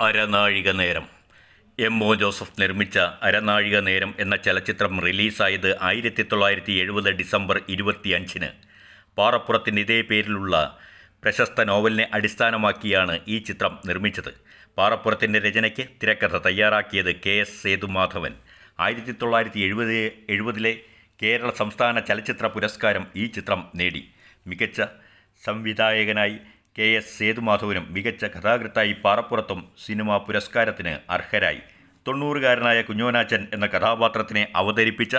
അരനാഴിക നേരം M O Joseph നിർമ്മിച്ച അരനാഴിക നേരം എന്ന ചലച്ചിത്രം റിലീസായത് ആയിരത്തി തൊള്ളായിരത്തി എഴുപത് ഡിസംബർ ഇരുപത്തിയഞ്ചിന്. പാറപ്പുറത്തിന്റെ ഇതേ പേരിലുള്ള പ്രശസ്ത നോവലിനെ അടിസ്ഥാനമാക്കിയാണ് ഈ ചിത്രം നിർമ്മിച്ചത്. പാറപ്പുറത്തിന്റെ രചനയ്ക്ക് തിരക്കഥ തയ്യാറാക്കിയത് കെ എസ് സേതുമാധവൻ. ആയിരത്തി തൊള്ളായിരത്തി എഴുപത് എഴുപതിലെ കേരള സംസ്ഥാന ചലച്ചിത്ര പുരസ്കാരം ഈ ചിത്രം നേടി. മികച്ച സംവിധായകനായി കെ എസ് സേതുമാധവനും മികച്ച കഥാകൃത്തായി പാറപ്പുറത്തും സിനിമാ പുരസ്കാരത്തിന് അർഹരായി. തൊണ്ണൂറുകാരനായ കുഞ്ഞോനാച്ചൻ എന്ന കഥാപാത്രത്തിനെ അവതരിപ്പിച്ച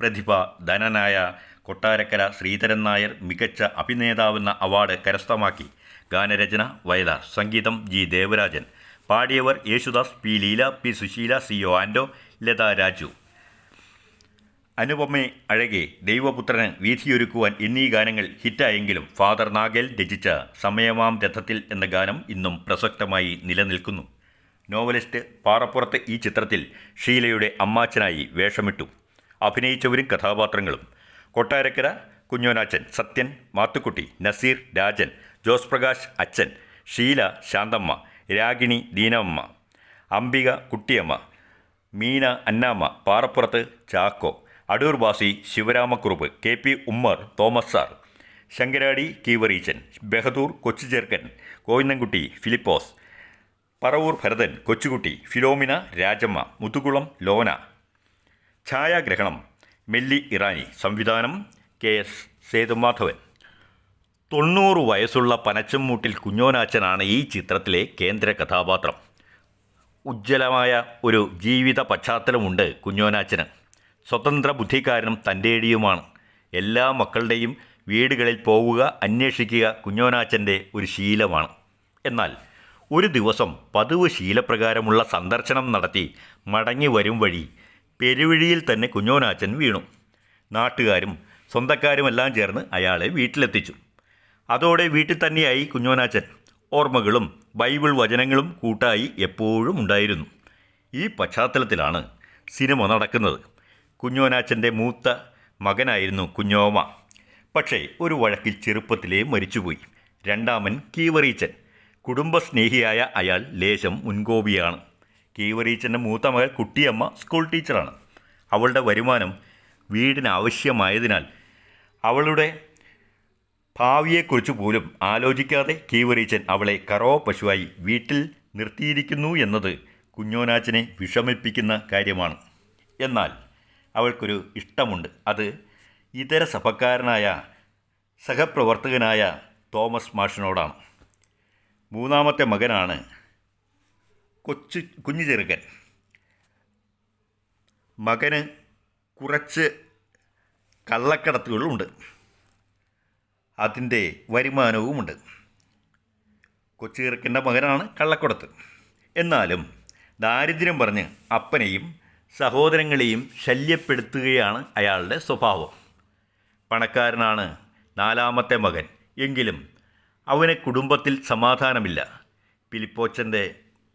പ്രതിഭ ധനനായ കൊട്ടാരക്കര ശ്രീധരൻ നായർ മികച്ച അഭിനേതാവെന്ന അവാർഡ് കരസ്ഥമാക്കി. ഗാനരചന വയലാർ സംഗീതം G Devarajan. പാടിയവർ Yesudas P Leela P Susheela C O Anto Latha Raju. അനുപമേ അഴകെ ദൈവപുത്രന് വീഥിയൊരുക്കുവാൻ എന്നീ ഗാനങ്ങൾ ഹിറ്റായെങ്കിലും ഫാദർ നാഗൽ രചിച്ച സമയമാം രഥത്തിൽ എന്ന ഗാനം ഇന്നും പ്രസക്തമായി നിലനിൽക്കുന്നു. നോവലിസ്റ്റ് പാറപ്പുറത്ത് ഈ ചിത്രത്തിൽ ഷീലയുടെ അമ്മാച്ചനായി വേഷമിട്ടു. അഭിനയിച്ചവരും കഥാപാത്രങ്ങളും കൊട്ടാരക്കര കുഞ്ഞോനാച്ചൻ സത്യൻ മാത്തുക്കുട്ടി നസീർ രാജൻ ജോസ് പ്രകാശ് അച്ഛൻ Sheela Shanthamma Ragini ദീനമ്മ Ambika Kuttiyamma Meena Annamma Parappurathu Chacko Adoor Bhasi Sivaramakurup K P Ummer Thomas sir Sankaradi Keevareechan Bahadoor Kochucherkkan Koyinnankutty Philipose Paravoor Bharathan Kochukutty Philomina Rajamma Muthukulam Lona ഛായാഗ്രഹണം മെല്ലി ഇറാനി സംവിധാനം കെ എസ് സേതുമാധവൻ. തൊണ്ണൂറ് വയസ്സുള്ള പനച്ചമ്മൂട്ടിൽ കുഞ്ഞോനാച്ചനാണ് ഈ ചിത്രത്തിലെ കേന്ദ്ര കഥാപാത്രം. ഉജ്ജ്വലമായ ഒരു ജീവിത പശ്ചാത്തലമുണ്ട് കുഞ്ഞോനാച്ചന്. സ്വതന്ത്ര ബുദ്ധിക്കാരനും തന്റെടിയുമാണ്. എല്ലാ മക്കളുടെയും വീടുകളിൽ പോവുക അന്വേഷിക്കുക കുഞ്ഞോനാച്ചന്റെ ഒരു ശീലമാണ്. എന്നാൽ ഒരു ദിവസം പതിവ് ശീലപ്രകാരമുള്ള സന്ദർശനം നടത്തി മടങ്ങി വരും വഴി പെരുവഴിയിൽ തന്നെ കുഞ്ഞോനാച്ചൻ വീണു. നാട്ടുകാരും സ്വന്തക്കാരുമെല്ലാം ചേർന്ന് അയാളെ വീട്ടിലെത്തിച്ചു. അതോടെ വീട്ടിൽ തന്നെയായി കുഞ്ഞോനാച്ചൻ. ഓർമ്മകളും ബൈബിൾ വചനങ്ങളും കൂട്ടായി എപ്പോഴും ഉണ്ടായിരുന്നു. ഈ പശ്ചാത്തലത്തിലാണ് സിനിമ നടക്കുന്നത്. കുഞ്ഞോനാച്ചന്റെ മൂത്ത മകനായിരുന്നു കുഞ്ഞോമ പക്ഷേ ഒരു വഴക്കിൽ ചെറുപ്പത്തിലേ മരിച്ചുപോയി. രണ്ടാമൻ കീവറീച്ചൻ. കുടുംബസ്നേഹിയായ അയാൾ ലേശം മുൻകോപിയാണ്. കീവറീച്ചന്റെ മൂത്ത മകൾ കുട്ടിയമ്മ സ്കൂൾ ടീച്ചറാണ്. അവളുടെ വരുമാനം വീടിന് ആവശ്യമായതിനാൽ അവളുടെ ഭാവിയെക്കുറിച്ച് പോലും ആലോചിക്കാതെ കീവറീച്ചൻ അവളെ കറോ പശുവായി വീട്ടിൽ നിർത്തിയിരിക്കുന്നു എന്നത് കുഞ്ഞോനാച്ചനെ വിഷമിപ്പിക്കുന്ന കാര്യമാണ്. എന്നാൽ അവൾക്കൊരു ഇഷ്ടമുണ്ട്. അത് ഇതര സഭക്കാരനായ സഹപ്രവർത്തകനായ തോമസ് മാഷിനോടാണ്. മൂന്നാമത്തെ മകനാണ് കൊച്ചു കുഞ്ഞു ചെറുക്കൻ. മകന് കുറച്ച് കള്ളക്കടത്തുകളുമുണ്ട് അതിന്റെ വരുമാനവുമുണ്ട്. കൊച്ചു ചെറുക്കന്റെ മകനാണ് കള്ളക്കടത്ത്. എന്നാലും ദാരിദ്ര്യം പറഞ്ഞ് അപ്പനെയും സഹോദരങ്ങളെയും ശല്യപ്പെടുത്തുകയാണ് അയാളുടെ സ്വഭാവം. പണക്കാരനാണ് നാലാമത്തെ മകൻ. എങ്കിലും അവന് കുടുംബത്തിൽ സമാധാനമില്ല. പിലിപ്പോച്ചന്റെ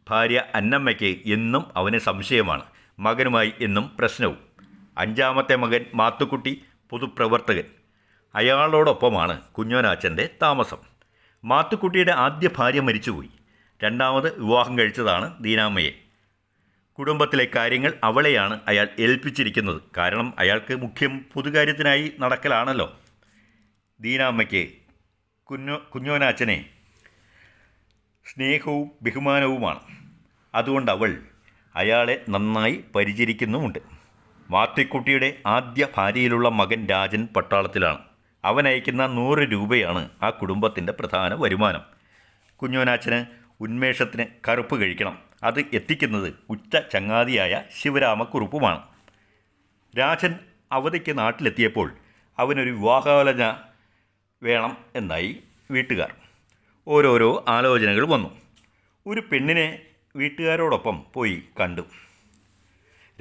ഭാര്യ അന്നമ്മയ്ക്ക് എന്നും അവന് സംശയമാണ്. മകനുമായി എന്നും പ്രശ്നവും. അഞ്ചാമത്തെ മകൻ മാത്തുക്കുട്ടി പൊതുപ്രവർത്തകൻ. അയാളോടൊപ്പമാണ് കുഞ്ഞോനാച്ചന്റെ താമസം. മാത്തുക്കുട്ടിയുടെ ആദ്യ ഭാര്യ മരിച്ചുപോയി. രണ്ടാമത് വിവാഹം കഴിച്ചതാണ് ദീനാമ്മയെ. കുടുംബത്തിലെ കാര്യങ്ങൾ അവളെയാണ് അയാൾ ഏൽപ്പിച്ചിരിക്കുന്നത്. കാരണം അയാൾക്ക് മുഖ്യം പൊതുകാര്യത്തിനായി നടക്കലാണല്ലോ. ദീനാമ്മയ്ക്ക് കുഞ്ഞോ കുഞ്ഞോനാച്ചനെ സ്നേഹവും ബഹുമാനവുമാണ്. അതുകൊണ്ട് അവൾ അയാളെ നന്നായി പരിചരിക്കുന്നുമുണ്ട്. മാത്തിക്കുട്ടിയുടെ ആദ്യ ഭാര്യയിലുള്ള മകൻ രാജൻ പട്ടാളത്തിലാണ്. അവൻ അയക്കുന്ന നൂറ് രൂപയാണ് ആ കുടുംബത്തിന്റെ പ്രധാന വരുമാനം. കുഞ്ഞോനാച്ചന് ഉന്മേഷത്തിന് കറുപ്പ് കഴിക്കണം. അത് എത്തിക്കുന്നത് ഉച്ച ചങ്ങാതിയായ ശിവരാമക്കുറുപ്പുമാണ്. രാജൻ അവധിക്ക് നാട്ടിലെത്തിയപ്പോൾ അവനൊരു വിവാഹാലോചന വേണം എന്നായി വീട്ടുകാർ. ഓരോരോ ആലോചനകൾ വന്നു. ഒരു പെണ്ണിനെ വീട്ടുകാരോടൊപ്പം പോയി കണ്ടു.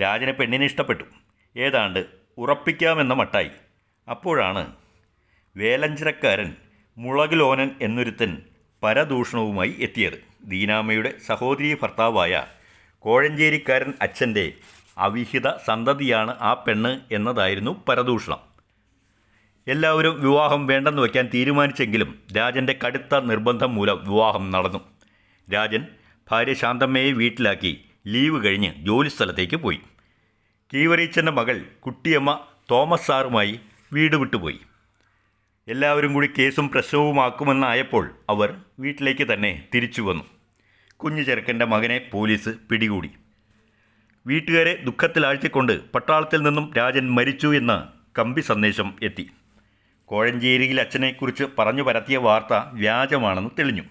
രാജന് പെണ്ണിനെ ഇഷ്ടപ്പെട്ടു. ഏതാണ്ട് ഉറപ്പിക്കാമെന്ന മട്ടായി. അപ്പോഴാണ് വേലഞ്ചിറക്കാരൻ മുളകിലോനൻ എന്നൊരുത്തൻ പരദൂഷണവുമായി എത്തിയത്. ദീനാമ്മയുടെ സഹോദരി ഭർത്താവായ കോഴഞ്ചേരിക്കാരൻ അച്ഛന്റെ അവിഹിത സന്തതിയാണ് ആ പെണ്ണ് എന്നതായിരുന്നു പരദൂഷണം. എല്ലാവരും വിവാഹം വേണ്ടെന്ന് വയ്ക്കാൻ തീരുമാനിച്ചെങ്കിലും രാജന്റെ കടുത്ത നിർബന്ധം മൂലം വിവാഹം നടന്നു. രാജൻ ഭാര്യ ശാന്തമ്മയെ വീട്ടിലാക്കി ലീവ് കഴിഞ്ഞ് ജോലിസ്ഥലത്തേക്ക് പോയി. കീവറീച്ചന്റെ മകൾ കുട്ടിയമ്മ തോമസ് സാറുമായി വീട് വിട്ടുപോയി. എല്ലാവരും കൂടി കേസും പ്രശ്നവുമാക്കുമെന്നായപ്പോൾ അവർ വീട്ടിലേക്ക് തന്നെ തിരിച്ചു വന്നു. കുഞ്ഞു ചെറുക്കന്റെ മകനെ പോലീസ് പിടികൂടി. വീട്ടുകാരെ ദുഃഖത്തിലാഴ്ത്തിക്കൊണ്ട് പട്ടാളത്തിൽ നിന്നും രാജൻ മരിച്ചു എന്ന കമ്പി സന്ദേശം എത്തി. കോഴഞ്ചേരിയിൽ അച്ഛനെക്കുറിച്ച് പറഞ്ഞു പരത്തിയ വാർത്ത വ്യാജമാണെന്ന് തെളിഞ്ഞു.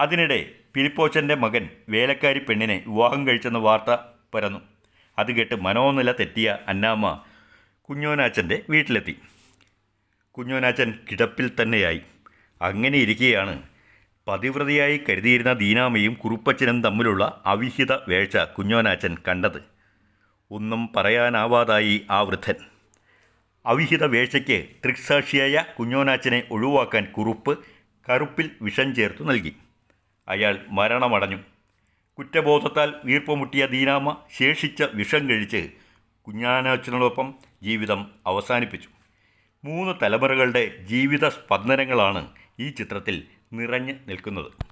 അതിനിടെ പിലിപ്പോച്ചന്റെ മകൻ വേലക്കാരി പെണ്ണിനെ വിവാഹം കഴിച്ചെന്ന വാർത്ത പരന്നു. അത് കേട്ട് മനോനില തെറ്റിയ അന്നാമ്മ കുഞ്ഞോനാച്ചന്റെ വീട്ടിലെത്തി. കുഞ്ഞോനാച്ചൻ കിടപ്പിൽ തന്നെയായി. അങ്ങനെ ഇരിക്കെയാണ് പതിവ്രതയായി കരുതിയിരുന്ന ദീനാമയും കുറുപ്പച്ചനും തമ്മിലുള്ള അവിഹിത വേഴ്ച കുഞ്ഞോനാച്ചൻ കണ്ടത്. ഒന്നും പറയാനാവാതായി ആ വൃദ്ധൻ. അവിഹിത വേഴ്ചയ്ക്ക് ദൃക്സാക്ഷിയായ കുഞ്ഞോനാച്ചനെ ഒഴിവാക്കാൻ കുറുപ്പ് കറുപ്പിൽ വിഷം ചേർത്തു നൽകി. അയാൾ മരണമടഞ്ഞു. കുറ്റബോധത്താൽ വീർപ്പുമുട്ടിയ ദീനാമ ശേഷിച്ച വിഷം കഴിച്ച് കുഞ്ഞാനാച്ചനോടൊപ്പം ജീവിതം അവസാനിപ്പിച്ചു. മൂന്ന് തലമുറകളുടെ ജീവിത സ്പന്ദനങ്ങളാണ് ഈ ചിത്രത്തിൽ നിറഞ്ഞു നിൽക്കുന്നത്.